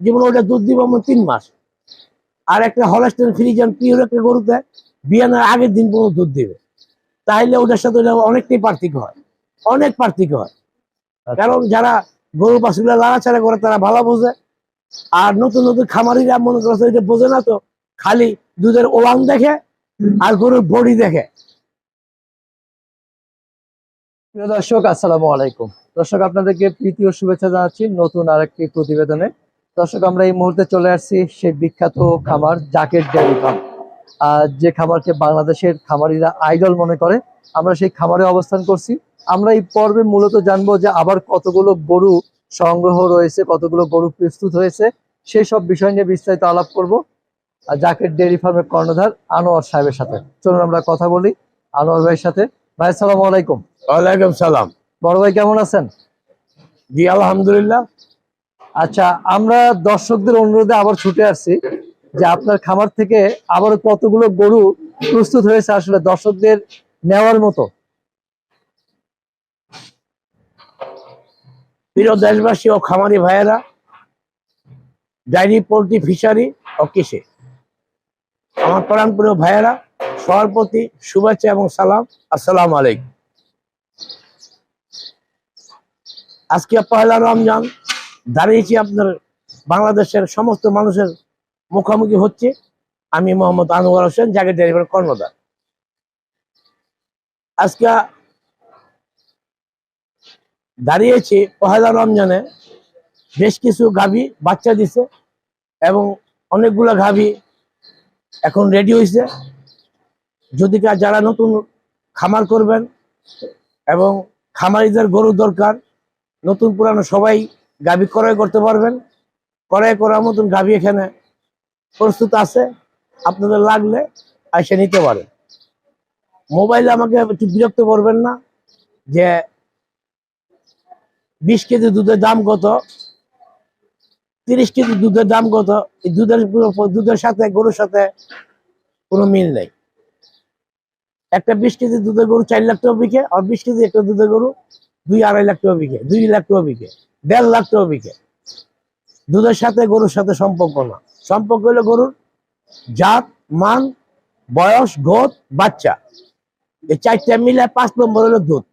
যেমন ওটা দুধ দিব আমার তিন মাস। আর একটা হলস্টেন ফ্রিজান পিওর একটা গরুতে বিয়ানোর আগের দিন পর্যন্ত দুধ দিবে। তাহলে ওটার সাথে ওটা অনেকটাই পার্থক্য হয়। অনেক পার্থক্য হয়। আচ্ছা। কারণ যারা গরু বাছুগুলো লাড়াচাড়া করে তারা ভালো বোঝে। আর নতুন নতুন খামারিরা মনে করছে এটা বোঝে না তো খালি দুধের ওলান দেখে আর গরুর বডি দেখে। প্রিয় দর্শক আসসালামু আলাইকুম। দর্শক আপনাদেরকে প্রীতি ও শুভেচ্ছা জানাচ্ছি নতুন আরেকটি প্রতিবেদনে। দর্শক আমরা এই মুহূর্তে চলে আসছি সেই বিখ্যাত খামার জাকের ডেয়ারি ফার্ম। আর যে খামারকে বাংলাদেশের খামারিরা আইডল মনে করে আমরা সেই খামারে অবস্থান করছি। আমরা এই পর্বে মূলত জানব যে আবার কতগুলো গরু সংগ্রহ রয়েছে কতগুলো গরু প্রস্তুত হয়েছে সেই সব বিষয় নিয়ে বিস্তারিত আলাপ করব। আর জাকের ডেয়ারি ফার্মের কর্ণধার আনোয়ার সাহেবের সাথে। চলুন আমরা কথা বলি আনোয়ার ভাইয়ের সাথে। ভাই আসসালামু আলাইকুম। ওয়ালাইকুম সালাম। বড় ভাই কেমন আছেন? জি আলহামদুলিল্লাহ। আচ্ছা আমরা দর্শকদের অনুরোধে আবার ছুটে আসছি যে আপনার খামার থেকে আবার কতগুলো গরু প্রস্তুত হয়েছে আসলে দর্শকদের নেওয়ার মতো? প্রিয় দেশবাসী ও খামারি ভাইয়েরা ডায়েরি পোল্ট্রি, ফিশারি ও কিসে আমার প্রাণপ্রিয় ভাইয়েরা, সবার প্রতি শুভেচ্ছা এবং সালাম। আসসালাম আলাইকুম। আজকে পয়লা রমজান দাঁড়িয়েছি আপনার বাংলাদেশের সমস্ত মানুষের মুখোমুখি হচ্ছে। আমি মোহাম্মদ আনোয়ার হোসেন, জাগের ডেলিভারি কর্মদার আজকে দাঁড়িয়েছি পহেলা রমজানে। বেশ কিছু গাভী বাচ্চা দিছে এবং অনেকগুলো গাভী এখন রেডি হয়েছে যদি যারা নতুন খামার করবেন এবং খামারিদের গরু দরকার, নতুন পুরানো সবাই গাভী ক্রয় করতে পারবেন। ক্রয় করার মতন গাভী এখানে প্রস্তুত আছে। আপনাদের লাগলে এসে নিতে পারেন মোবাইলে আমাকে একটু বিরক্ত করবেন না যে বিশ কেজি দুধের দাম কত? তিরিশ কেজি দুধের দাম কত? এই দুধের দুধের সাথে, গরুর সাথে কোনো মিল নেই। একটা বিশ কেজি দুধের গরু চার লাখ টাকা বিকে, আর বিশ কেজি একটা দুধের গরু দুই আড়াই লাখ টাকা বিকে, দুই লাখ টাকা বিকে। দেড় লাখ টাকা বিকে দুধের সাথে, গরুর সাথে সম্পর্ক না। সম্পর্ক হলো গরুর জাত, মান, বয়স, গোদ, বাচ্চা। এই চারটা মিলে পাঁচ নম্বর হলো দুধ।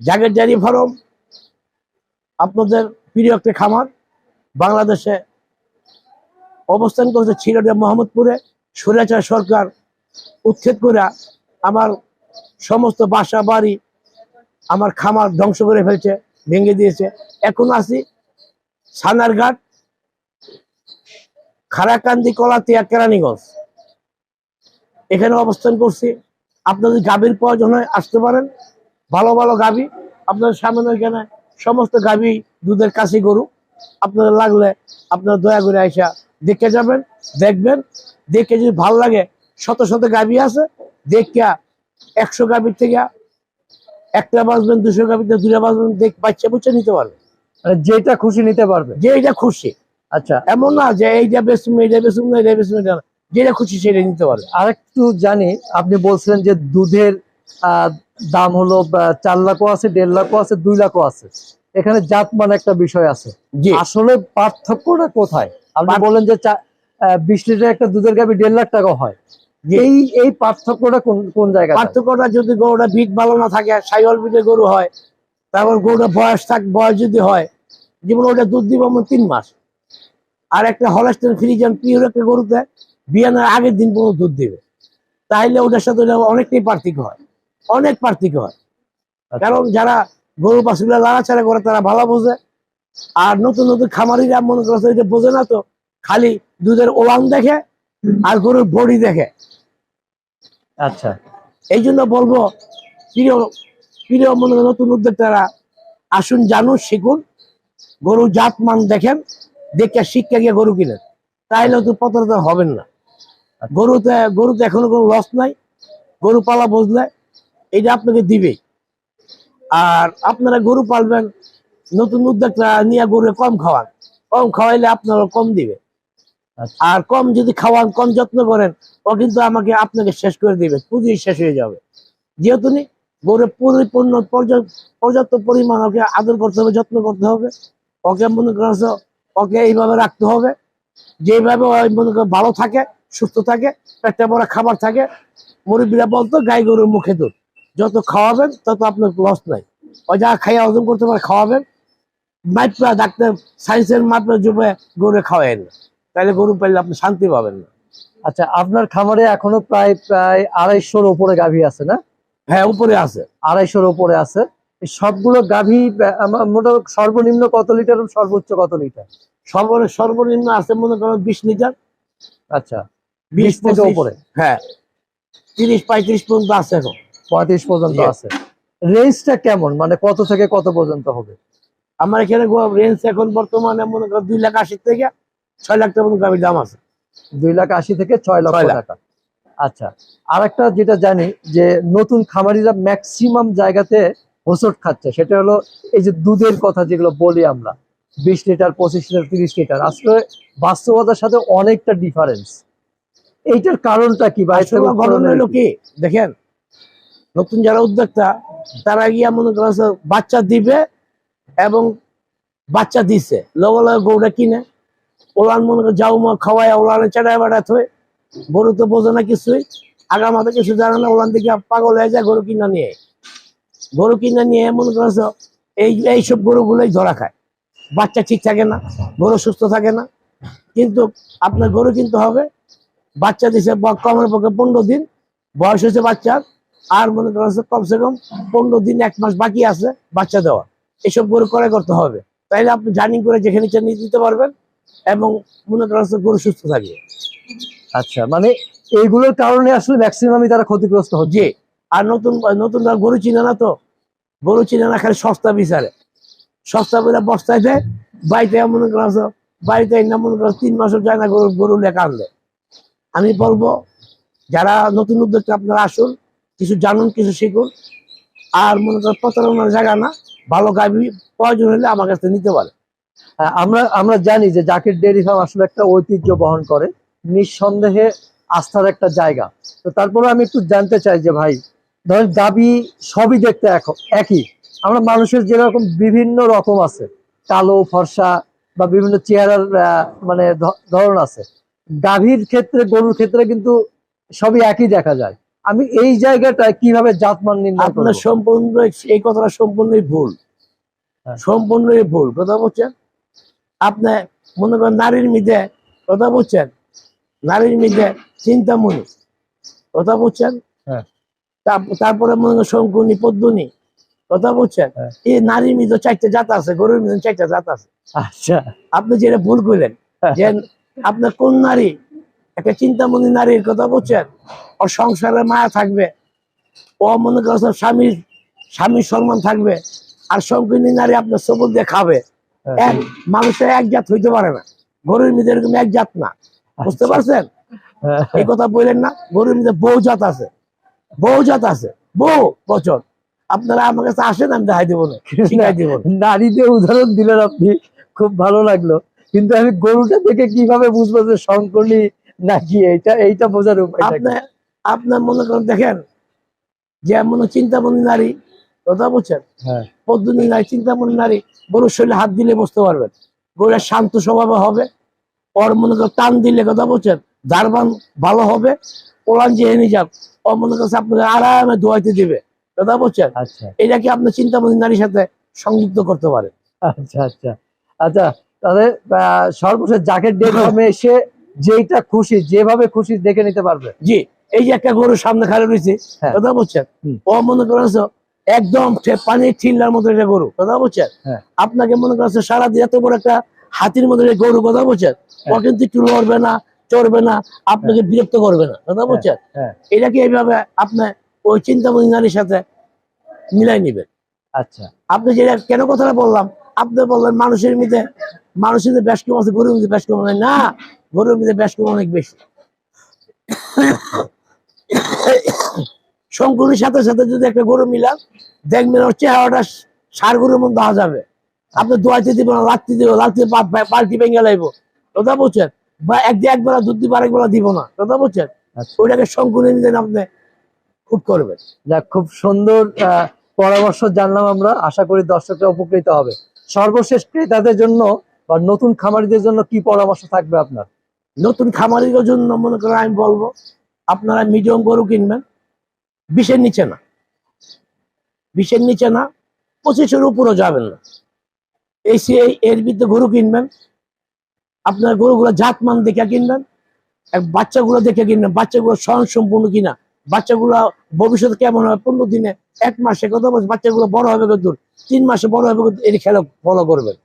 জাগের ডেয়ারি ফার্ম, আপনাদের প্রিয় একটা খামার, বাংলাদেশে অবস্থান করছে ছিলটে মোহাম্মদপুরে। সুরাচার সরকার উচ্ছেদ করে আমার সমস্ত বাসা, বাড়ি আমার খামার ধ্বংস করে ফেলছে, ভেঙে দিয়েছে। এখন আছি সানারঘাট, খারাকান্দি, কলাতিয়া, কেরানীগঞ্জ। এখানে অবস্থান করছি। আপনাদের গাভীর প্রয়োজন হয়, আসতে পারেন। ভালো ভালো গাভী। আপনাদের সামনে এখানে সমস্ত গাভী দুধের কাশি গরু। আপনাদের লাগলে আপনারা দয়া করে আইসা দেখে যাবেন, দেখবেন। দেখে যদি ভালো লাগে, শত শত গাভী আছে, দেখিয়া একশো গাভীর থেকে একটা বাঁচবেন দুশো থেকে দুটা বাঁচবেন দেখ বাচ্চা বুচ্চা নিতে পারবে। মানে যেটা খুশি নিতে পারবে। যে এটা খুশি। আচ্ছা। এমন না যে এইটা বেসুম এইটা বেসুম না এইটা বেসুম এটা। যেটা খুশি সেটা নিতে পারবে। আরেকটু জানি আপনি বলছিলেন যে দুধের আহ, দাম হলো চার লাখও আছে দেড় লাখও আছে দুই লাখও আছে। এখানে জাত মানে একটা বিষয় আছে। আসলে পার্থক্যটা কোথায়? আপনি বলেন যে বিশ লিটার একটা দুধের গাবি দেড় লাখ টাকা হয়। এই এই পার্থক্যটা কোন কোন জায়গায় পার্থক্যটা যদি গরুটা বিট ভালো না থাকে সাইওয়াল বিটের গরু হয় তারপর গরুটা বয়স থাক বয়স যদি হয় যেমন ওটা দুধ দিব আমার তিন মাস। আর একটা হলস্টেন ফ্রিজান পিওর একটা গরুতে বিয়ানোর আগের দিন পর্যন্ত দুধ দিবে। তাহলে ওটার সাথে ওটা অনেকটাই পার্থক্য হয়। অনেক পার্থক্য হয়। আচ্ছা। কারণ যারা গরু বাছুগুলো লাড়াচাড়া করে তারা ভালো বোঝে। আর নতুন নতুন খামারিরা মনে করছে এটা বোঝে না তো খালি দুধের ওলান দেখে আর গরুর বডি দেখে। আচ্ছা। এই জন্য বলব প্রিয় প্রিয় মনে হয় নতুন উদ্যোক্তারা আসুন জানুন শিখুন। গরু জাত মান দেখেন দেখে শিক্ষা গিয়ে গরু কিনেন। তাইলে তো প্রতারিত হবেন না। গরুতে গরুতে এখনও কোনো লস নাই গরু পালা বুঝলে এটা আপনাকে দিবেই আর আপনারা গরু পালবেন নতুন উদ্যোক্তা নিয়ে গরু কম খাওয়ান। কম খাওয়াইলে আপনারা কম দিবে। আচ্ছা। আর কম যদি খাওয়ান, কম যত্ন করেন, ও কিন্তু আমাকে, আপনাকে শেষ করে দিবে পুঁজি শেষ হয়ে যাবে। যেহেতু নি গরুর পরিপূর্ণ পর্যাপ্ত পরিমাণ ওকে আদর করতে হবে, যত্ন করতে হবে। ওকে মনে করছ ওকে এইভাবে রাখতে হবে। যেভাবে মনে করো ভালো থাকে, সুস্থ থাকে পেটটা বড় খাবার থাকে, মুরব্বীরা বলতো, গাই গরুর মুখে দুধ। যত খাওয়াবেন, তত আপনার লস নাই। ও যা খাইয়া হজম করতে পারে, খাওয়াবেন। মাইপা ডাক্তার সায়েন্সের মাপে জুবে গরু খাওয়াই না। তাহলে গরু পাইলে আপনি শান্তি পাবেন না। আচ্ছা আপনার খামারে এখনও প্রায় প্রায় আড়াইশোর উপরে গাভী আছে না? হ্যাঁ উপরে আছে। আড়াইশোর উপরে আছে। সবগুলো গাভী মোটামুটি সর্বনিম্ন কত লিটার সর্বোচ্চ কত লিটার? সর্বনিম্ন সর্বনিম্ন আছে মনে করো বিশ লিটার। আচ্ছা বিশ 20 থেকে উপরে হ্যাঁ তিরিশ পঁয়ত্রিশ পর্যন্ত আছে এখন। পঁয়ত্রিশ পর্যন্ত আছে। রেঞ্জটা কেমন? মানে কত থেকে কত পর্যন্ত হবে? আমার এখানে রেঞ্জ এখন বর্তমানে মনে করো দুই লাখ আশি থেকে ছয় লাখ টাকা গাড়ির দাম আছে। দুই লাখ আশি থেকে ছয় লক্ষ লাখ। টাকা। আচ্ছা আর একটা যেটা জানি যে নতুন খামারিরা ম্যাক্সিমাম জায়গাতে হোসট খাচ্ছে সেটা হলো এই যে দুধের কথা যেগুলো বলি আমরা বিশ লিটার পঁচিশ লিটার তিরিশ লিটার আসলে বাস্তবতার সাথে অনেকটা ডিফারেন্স এইটার কারণটা কি হলো কি? দেখেন নতুন যারা উদ্যোক্তা তারা গিয়া মনে করো যে বাচ্চা দিবে এবং বাচ্চা দিছে লগে লগে গরুটা কিনে। ওলান মনে করো, যাও মা খাওয়াই ওলানে চেটায় বেড়া থই গরু তো বোঝে না কিছুই। আগা মাথা কিছু জানে না, ওলান থেকে পাগল হয়ে যায়, গরু কিনা নিয়ে। গরু কিনা নিয়ে মনে করছ এই এইসব গরুগুলোই ধরা খায়। বাচ্চা ঠিক থাকে না, গরু সুস্থ থাকে না। কিন্তু আপনার গরু কিনতে হবে, বাচ্চা দিছে কমের পক্ষে পনেরো দিন, বয়স হয়েছে বাচ্চার, আর মনে করেন যে কমসে কম পনেরো দিন, এক মাস বাকি আছে বাচ্চা দেওয়া এসব গরু করে করতে হবে। তাইলে আপনি জার্নি করে যেখানে নিয়ে দিতে পারবেন। এবং মনে করেন গরু সুস্থ থাকবে। আচ্ছা মানে এইগুলোর কারণে আসলে ম্যাক্সিমামই তারা ক্ষতিগ্রস্ত হচ্ছে? আর নতুন নতুন গরু চিনে না তো। গরু চিনে না খালি সস্তা বিচারে। সস্তা করে বস্তায় দেয় বাড়িতে মনে করেন যে বাড়িতে না মনে করেন তিন মাসের যায় না গরু গরু লেখা আনলে আমি বলব যারা নতুন উদ্যোক্তা আপনারা আসুন কিছু জানুন কিছু শিখুন। আর মনে করেন প্রতারণার জায়গা না ভালো গাভি প্রয়োজন হলে আমার কাছে নিতে পারে আমরা আমরা জানি যে জাকির ডেয়ারি ফার্ম আসলে একটা ঐতিহ্য বহন করে নিঃসন্দেহে আস্থার একটা জায়গা। তো তারপরে আমি একটু জানতে চাই যে ভাই ধরেন দাবি সবই দেখতে এক- একই। আমরা মানুষের যেরকম বিভিন্ন রকম আছে কালো ফর্সা বা বিভিন্ন চেহারার মানে ধরন আছে। গাভীর ক্ষেত্রে গরুর ক্ষেত্রে কিন্তু সবই একই দেখা যায়। আমি এই জায়গাটায় কীভাবে জাতমান নির্ণয় আপনার সম্পূর্ণ এই কথাটা সম্পূর্ণই ভুল। হ্যাঁ। সম্পূর্ণই ভুল। কথা বলছেন? আপনি মনে করেন নারীর মিদে কথা বলছেন নারীর মিদে চিন্তামণি কথা বলছেন হ্যাঁ। তারপরে মনে করেন শঙ্কুনি পদ্মনি কথা বলছেন হ্যাঁ। এই নারীর মিদে চারটে জাত আছে গরুর মিদে চারটে জাত আছে আচ্ছা আপনি যেটা ভুল করলেন যে আপনার কোন নারী একটা চিন্তামণি নারীর কথা বলছেন ওর সংসারে মায়া থাকবে ও মনে করছে স্বামীর স্বামীর সম্মান থাকবে আর শঙ্কিনী নারী আপনার সবুজ দিয়ে খাবে। এক মানুষের এক জাত হইতে পারে না। গরুর মধ্যে এরকম এক জাত না। বুঝতে আচ্ছা। পারছেন? হ্যাঁ। এই কথা বললেন না গরুর মধ্যে বহু জাত আছে। বহু জাত আছে। বহু বছর। আপনারা আমার কাছে আসেন আমি দেখাই দেবো না শিখাই দেবো না। নারীদের উদাহরণ দিলেন আপনি খুব ভালো লাগল। কিন্তু আমি গরুটা দেখে কীভাবে বুঝব যে শঙ্করী নাকি এইটা এইটা বোঝার উপায় আপনি আপনার মনে করেন দেখেন যে মনে চিন্তামণি নারী কথা বলছেন? হ্যাঁ। পদ্মনী নারী চিন্তামণি নারী গরুর শরীরে হাত দিলে বসতে পারবেন। গরুর শান্ত স্বভাবে হবে ওর মনে করেন টান দিলে কথা বলছেন দারবান ভালো হবে ওলান যে এনে যাক ও মনে করছে আপনাকে আরামে ধোয়াইতে দিবে কথা বলছেন? আচ্ছা। এটা কি আপনার চিন্তামণি নারীর সাথে সংযুক্ত করতে পারে আচ্ছা আচ্ছা। আচ্ছা তাহলে সর্বশেষ জ্যাকেট ডেট এসে যেইটা খুশি যেভাবে খুশি দেখে নিতে পারবে। জি এই যে একটা গরুর সামনে খাড়ে রয়েছে হ্যাঁ। কথা বলছেন। ও মনে করেছ একদম পানির ঠিল্লার মতো একটা গরু কথা বলছেন? হ্যাঁ। আপনাকে মনে করছে সারা সারাদিন এত বড় একটা হাতির মতো গরু কথা বলছেন? ও হ্যাঁ। কিন্তু একটু লড়বে না চড়বে না আপনাকে বিরক্ত করবে না কথা বলছেন? হ্যাঁ। এটা কি এইভাবে আপনি ওই চিন্তামণি নারীর সাথে মিলাই নিবেন? আচ্ছা। আপনি যেটা কেন কথাটা বললাম? আপনি বললেন মানুষের মধ্যে মানুষের মধ্যে বেশ কম আছে গরুর মধ্যে বেশ কম না গরুর মধ্যে বেশ কম অনেক বেশি। শঙ্কুরের সাথে সাথে যদি একটা গরু মিলান দেখবেন ওর চেহারাটা সার গরুর মধ্যে দেখা যাবে। আপনি দোয়াইতে দিব না লাত্তি দিব লাত্তি পা- পাল্টি ভেঙে লাইব। কথা বলছেন? বা একদিন একবেলা দুধ দিব আরেকবেলা দিব না। কথা বলছেন? আচ্ছা। ওইটাকে শঙ্কুরে নিলেন আপনি খুব করবেন। যাক খুব সুন্দর পরামর্শ জানলাম আমরা। আশা করি দর্শকরা উপকৃত হবে। সর্বশেষ ক্রেতাদের জন্য বা নতুন খামারিদের জন্য কি পরামর্শ থাকবে আপনার? নতুন খামারিদের জন্য মনে করেন আমি বলব আপনারা মিডিয়াম গরু কিনবেন। বিশের নিচে না। বিশের নিচে না, পঁচিশের উপরও যাবেন না। এই সে এর ভিতরে গরু কিনবেন, আপনার গরুগুলো জাতমান দেখে কিনবেন, এক বাচ্চাগুলো দেখে কিনবেন, বাচ্চাগুলো স্বয়ং সম্পূর্ণ কিনা, বাচ্চাগুলো ভবিষ্যতে কেমন হবে, পনেরো দিনে, এক মাসে কত বছর, বাচ্চাগুলো বড় হবে কত তিন মাসে বড় হবে কত এর খেলা ফলো করবেন।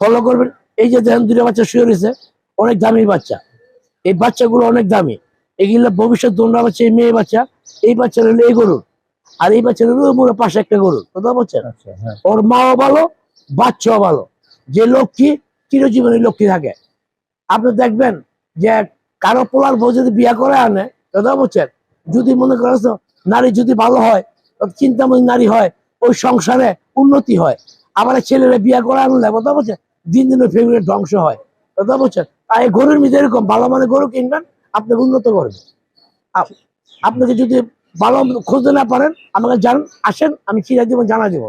ফলো করবেন, এই যে দেখেন দুটো বাচ্চা শুয়ে রয়েছে, অনেক দামি বাচ্চা। এই বাচ্চাগুলো অনেক দামি। এগুলো ভবিষ্যৎ দোনরা বাচ্চা এই মেয়ে বাচ্চা এই বাচ্চা হলো এই গরুর আর এই বাচ্চা হলো পাশে একটা গরুর কথা বলছেন? আচ্ছা হ্যাঁ। ওর মাও ভালো বাচ্চাও ভালো যে লক্ষ্মী চিরজীবনী লক্ষ্মী থাকে। আপনি দেখবেন যে কারও পোলার বউ যদি বিয়া করে আনে কথা বলছেন? যদি মনে করেন নারী যদি ভালো হয় চিন্তাময়ী নারী হয় ওই সংসারে উন্নতি হয়। আবার ছেলেরা বিয়া করে আনলে কথা বলছেন? দিন দিন ফ্যামিলি ধ্বংস হয় কথা বলছেন? এই গরুর মধ্যে এরকম ভালো মানে গরু কিনবেন আপনি উন্নত করবেন। আপনাকে যদি ভালো খুঁজতে না পারেন আমাকে জান আসেন আমি চিরা দিব জানা দিব।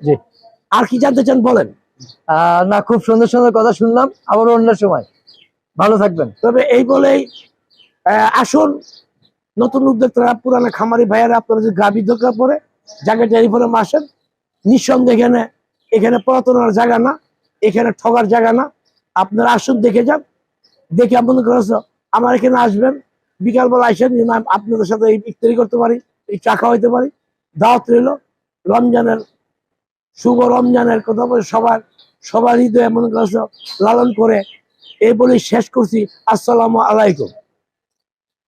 জি। আর কি জানতে চান বলেন। না খুব সুন্দর সুন্দর কথা শুনলাম আবার অন্য সময়। ভালো থাকবেন। তবে এই বলেই আসুন নতুন উদ্যোক্তারা পুরানো খামারি ভাইয়ারা আপনারা যদি গাভী দরকার পড়ে জায়গা টেলিফোনে আসেন। নিঃসন্দেহে এখানে এখানে পড়াশোনার জায়গা না এখানে ঠগার জায়গা না। আপনারা আসুন দেখে যান। দেখে করেছ আমার এখানে আসবেন। বিকালবেলা আসেন আপনাদের সাথে এই ইফতারি করতে পারি, এই চা খাওয়াইতে পারি। দাওয়াত রইল। রমজানের, শুভ রমজানের কথা বলে সবার সবার হৃদয় এমন লালন করে। এই বলে শেষ করছি। আসসালামু আলাইকুম।